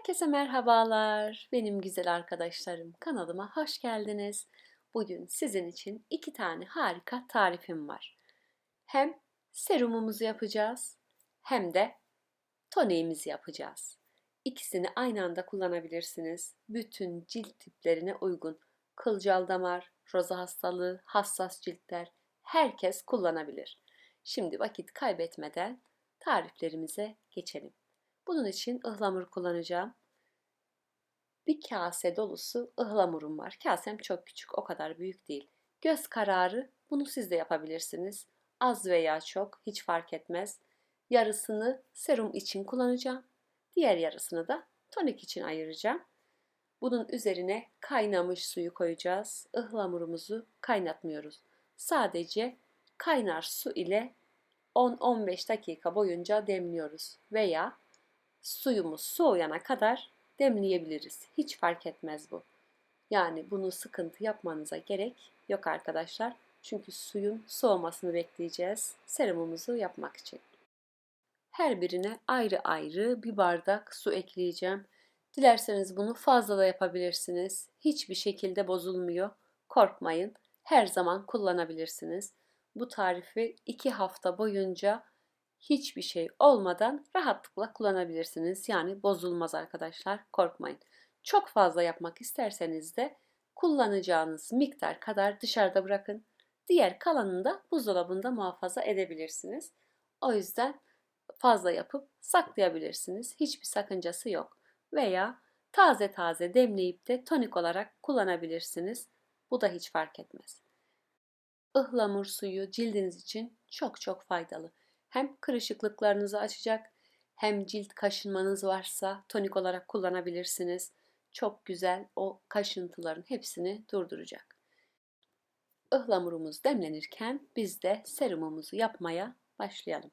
Herkese merhabalar. Benim güzel arkadaşlarım. Kanalıma hoş geldiniz. Bugün sizin için iki tane harika tarifim var. Hem serumumuzu yapacağız hem de toniğimizi yapacağız. İkisini aynı anda kullanabilirsiniz. Bütün cilt tiplerine uygun. Kılcal damar, roza hastalığı, hassas ciltler herkes kullanabilir. Şimdi vakit kaybetmeden tariflerimize geçelim. Bunun için ıhlamur kullanacağım. Bir kase dolusu ıhlamurum var. Kasem çok küçük, o kadar büyük değil. Göz kararı bunu siz de yapabilirsiniz. Az veya çok hiç fark etmez. Yarısını serum için kullanacağım. Diğer yarısını da tonik için ayıracağım. Bunun üzerine kaynamış suyu koyacağız. Ihlamurumuzu kaynatmıyoruz. Sadece kaynar su ile 10-15 dakika boyunca demliyoruz veya suyumuz soğuyana kadar demleyebiliriz. Hiç fark etmez bu. Yani bunu sıkıntı yapmanıza gerek yok arkadaşlar. Çünkü suyun soğumasını bekleyeceğiz serumumuzu yapmak için. Her birine ayrı ayrı bir bardak su ekleyeceğim. Dilerseniz bunu fazla da yapabilirsiniz. Hiçbir şekilde bozulmuyor. Korkmayın. Her zaman kullanabilirsiniz. Bu tarifi 2 hafta boyunca hiçbir şey olmadan rahatlıkla kullanabilirsiniz. Yani bozulmaz arkadaşlar. Korkmayın. Çok fazla yapmak isterseniz de kullanacağınız miktar kadar dışarıda bırakın. Diğer kalanını da buzdolabında muhafaza edebilirsiniz. O yüzden fazla yapıp saklayabilirsiniz. Hiçbir sakıncası yok. Veya taze taze demleyip de tonik olarak kullanabilirsiniz. Bu da hiç fark etmez. Ihlamur suyu cildiniz için çok çok faydalı. Hem kırışıklıklarınızı açacak hem cilt kaşınmanız varsa tonik olarak kullanabilirsiniz. Çok güzel o kaşıntıların hepsini durduracak. Ihlamurumuz demlenirken biz de serumumuzu yapmaya başlayalım.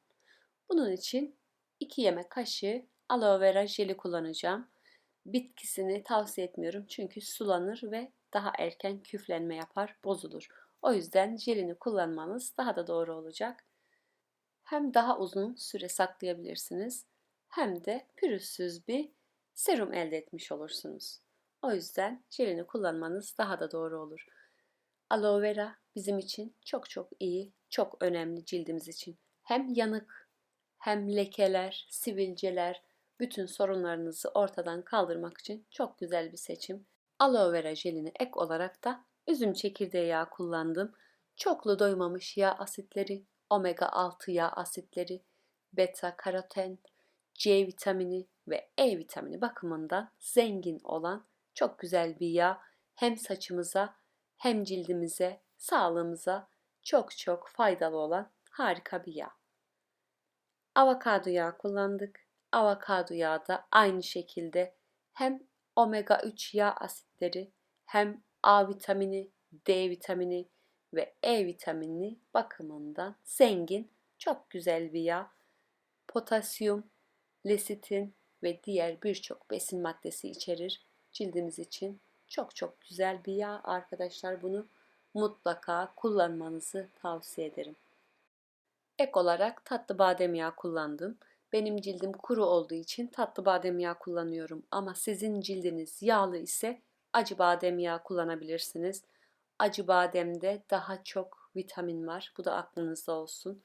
Bunun için 2 yemek kaşığı aloe vera jeli kullanacağım. Bitkisini tavsiye etmiyorum çünkü sulanır ve daha erken küflenme yapar, bozulur. O yüzden jelini kullanmanız daha da doğru olacak hem daha uzun süre saklayabilirsiniz hem de pürüzsüz bir serum elde etmiş olursunuz. O yüzden jelini kullanmanız daha da doğru olur. Aloe vera bizim için çok çok iyi, çok önemli cildimiz için. Hem yanık, hem lekeler, sivilceler, bütün sorunlarınızı ortadan kaldırmak için çok güzel bir seçim. Aloe vera jelini ek olarak da üzüm çekirdeği yağı kullandım. Çoklu doymamış yağ asitleri, omega 6 yağ asitleri, beta karoten, C vitamini ve E vitamini bakımından zengin olan çok güzel bir yağ hem saçımıza hem cildimize, sağlığımıza çok çok faydalı olan harika bir yağ. Avokado yağı kullandık. Avokado yağı da aynı şekilde hem omega 3 yağ asitleri hem A vitamini, D vitamini, ve E vitamini bakımından zengin, çok güzel bir yağ. Potasyum, lesitin ve diğer birçok besin maddesi içerir. Cildiniz için çok çok güzel bir yağ arkadaşlar. Bunu mutlaka kullanmanızı tavsiye ederim. Ek olarak tatlı badem yağı kullandım. Benim cildim kuru olduğu için tatlı badem yağı kullanıyorum ama sizin cildiniz yağlı ise acı badem yağı kullanabilirsiniz. Acı bademde daha çok vitamin var. Bu da aklınızda olsun.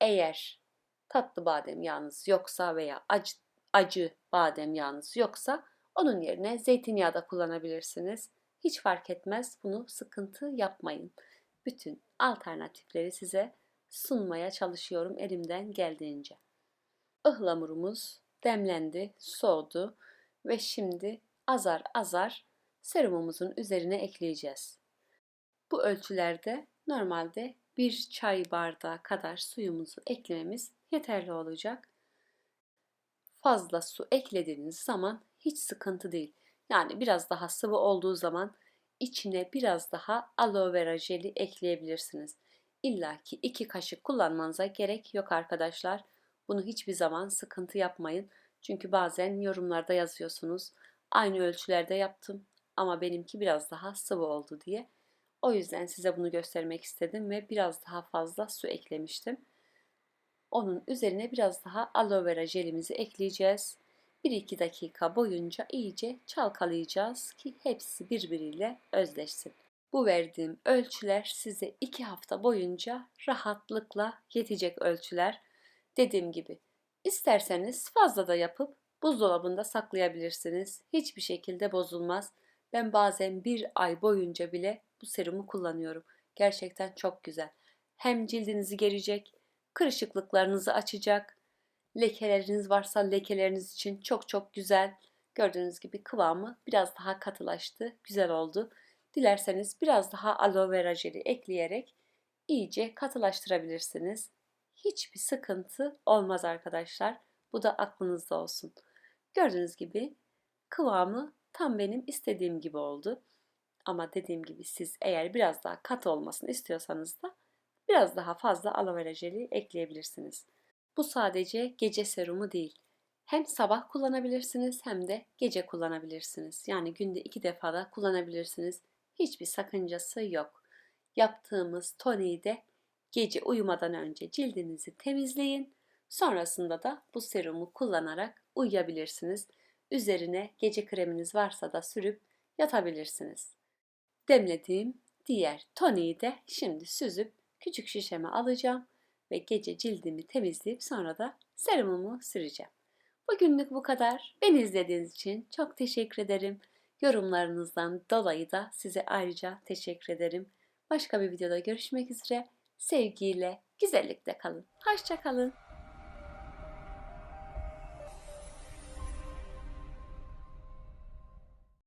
Eğer tatlı badem yağınız yoksa veya acı, acı badem yağınız yoksa onun yerine zeytinyağı da kullanabilirsiniz. Hiç fark etmez. Bunu sıkıntı yapmayın. Bütün alternatifleri size sunmaya çalışıyorum elimden geldiğince. Ihlamurumuz demlendi, soğudu ve şimdi azar azar serumumuzun üzerine ekleyeceğiz. Bu ölçülerde normalde bir çay bardağı kadar suyumuzu eklememiz yeterli olacak. Fazla su eklediğiniz zaman hiç sıkıntı değil. Yani biraz daha sıvı olduğu zaman içine biraz daha aloe vera jeli ekleyebilirsiniz. İlla ki iki kaşık kullanmanıza gerek yok arkadaşlar. Bunu hiçbir zaman sıkıntı yapmayın. Çünkü bazen yorumlarda yazıyorsunuz. Aynı ölçülerde yaptım ama benimki biraz daha sıvı oldu diye. O yüzden size bunu göstermek istedim ve biraz daha fazla su eklemiştim. Onun üzerine biraz daha aloe vera jelimizi ekleyeceğiz. 1-2 dakika boyunca iyice çalkalayacağız ki hepsi birbiriyle özleşsin. Bu verdiğim ölçüler size 2 hafta boyunca rahatlıkla yetecek ölçüler. Dediğim gibi isterseniz fazla da yapıp buzdolabında saklayabilirsiniz. Hiçbir şekilde bozulmaz. Ben bazen bir ay boyunca bile bu serumu kullanıyorum. Gerçekten çok güzel. Hem cildinizi gerecek, kırışıklıklarınızı açacak, lekeleriniz varsa lekeleriniz için çok çok güzel. Gördüğünüz gibi kıvamı biraz daha katılaştı, güzel oldu. Dilerseniz biraz daha aloe vera jeli ekleyerek iyice katılaştırabilirsiniz. Hiçbir sıkıntı olmaz arkadaşlar. Bu da aklınızda olsun. Gördüğünüz gibi kıvamı tam benim istediğim gibi oldu. Ama dediğim gibi siz eğer biraz daha katı olmasını istiyorsanız da biraz daha fazla aloe vera jeli ekleyebilirsiniz. Bu sadece gece serumu değil. Hem sabah kullanabilirsiniz hem de gece kullanabilirsiniz. Yani günde iki defa da kullanabilirsiniz. Hiçbir sakıncası yok. Yaptığımız toniği de gece uyumadan önce cildinizi temizleyin. Sonrasında da bu serumu kullanarak uyuyabilirsiniz. Üzerine gece kreminiz varsa da sürüp yatabilirsiniz. Demlediğim diğer toniği de şimdi süzüp küçük şişeme alacağım ve gece cildimi temizleyip sonra da serumumu süreceğim. Bugünlük bu kadar. Beni izlediğiniz için çok teşekkür ederim. Yorumlarınızdan dolayı da size ayrıca teşekkür ederim. Başka bir videoda görüşmek üzere. Sevgiyle, güzellikle kalın. Hoşça kalın.